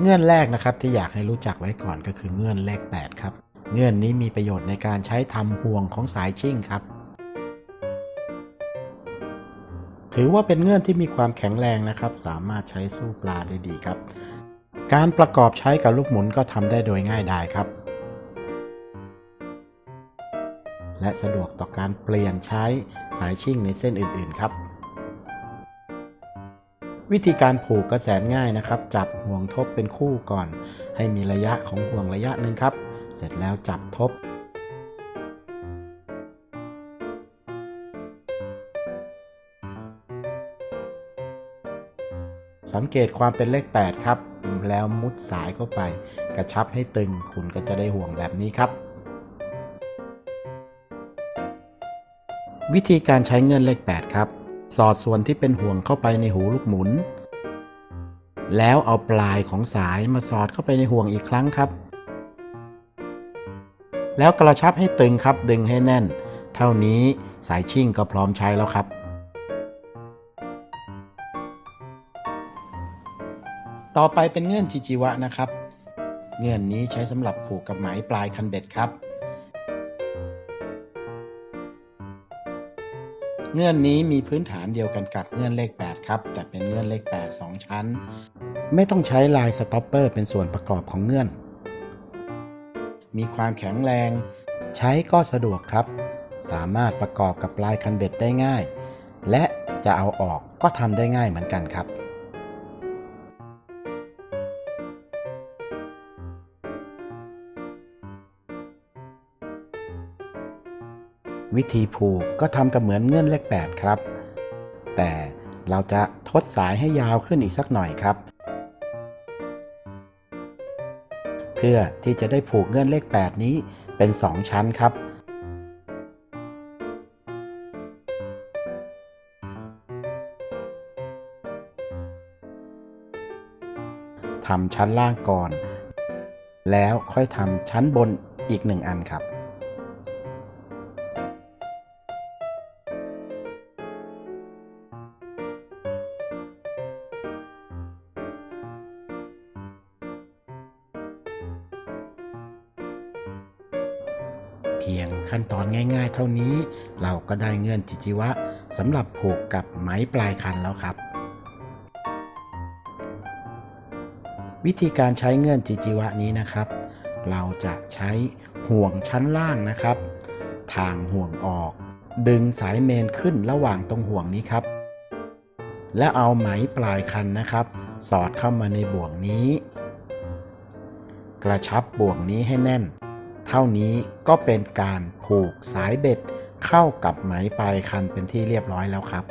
เงื่อนแรกนะครับที่อยากให้รู้จักไว้ก่อนก็คือเงื่อนเลข 8 ครับ เงื่อนนี้มีประโยชน์ในการใช้ทำห่วงของสายชิ่งครับ ถือว่าเป็นเงื่อนที่มีความแข็งแรงนะครับ สามารถใช้สู้ปลาได้ดีครับ การประกอบใช้กับลูกหมุนก็ทำได้โดยง่ายดายครับ และสะดวกต่อการเปลี่ยนใช้สายชิ่งในเส้นอื่นๆครับ วิธีการผูกก็แสนง่ายนะครับ จับห่วงทบเป็นคู่ก่อน ให้มีระยะของห่วงระยะหนึ่งครับ เสร็จแล้วจับทบ สังเกตความเป็นเลข 8 ครับ แล้วมุดสายเข้าไป กระชับให้ตึงคุณก็จะได้ห่วงแบบนี้ครับวิธีการใช้เงื่อนเลข 8 ครับ สอดส่วนที่เป็นห่วงเข้าไปในหูลูกหมุน แล้วเอาปลายของสายมาสอดเข้าไปในห่วงอีกครั้งครับ แล้วกระชับให้ตึงครับดึงให้แน่น เท่านี้สายชิ่งก็พร้อมใช้แล้วครับ ต่อไปเป็นเงื่อนจิจิวะนะครับ เงื่อนนี้ใช้สำหรับผูกกับไหมปลายคันเบ็ดครับ เงื่อนนี้มีพื้นฐานเดียวกันกับเงื่อนเลข 8 ครับ แต่เป็นเงื่อนเลข 8 2 ชั้น ไม่ต้องใช้ลายสต็อปเปอร์เป็นส่วนประกอบของเงื่อน มีความแข็งแรง ใช้ก็สะดวกครับ สามารถประกอบกับปลายคันเบ็ดได้ง่าย และจะเอาออกก็ทำได้ง่ายเหมือนกันครับ วิธีผูกก็ทำกับเหมือนเงื่อนเลข 8 ครับ แต่เราจะทดสายให้ยาวขึ้นอีกสักหน่อยครับ เพื่อที่จะได้ผูกเงื่อนเลข 8 นี้เป็น 2 ชั้นครับ ทำชั้นล่างก่อน แล้วค่อยทำชั้นบนอีกหนึ่งอันครับ เพียงขั้นตอนง่าย ๆ เท่านี้ เราก็ได้เงื่อนจิจิวะสำหรับผูกกับไม้ปลายคันแล้วครับ วิธีการใช้เงื่อนจิจิวะนี้นะครับ เราจะใช้ห่วงชั้นล่างนะครับ ทางห่วงออก ดึงสายเมนขึ้นระหว่างตรงห่วงนี้ครับ และเอาไหมปลายคันนะครับ สอดเข้ามาในบ่วงนี้ กระชับบ่วงนี้ให้แน่น เท่านี้ก็เป็นการผูกสายเบ็ดเข้ากับไหมปลายคันเป็นที่เรียบร้อยแล้วครับ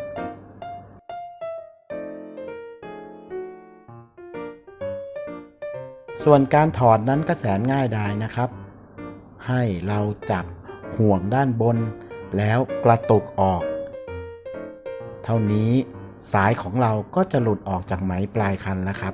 ส่วนการถอดนั้นก็แสนง่ายดายนะครับ ให้เราจับห่วงด้านบน แล้วกระตุกออก เท่านี้สายของเราก็จะหลุดออกจากไหมปลายคันแล้วครับ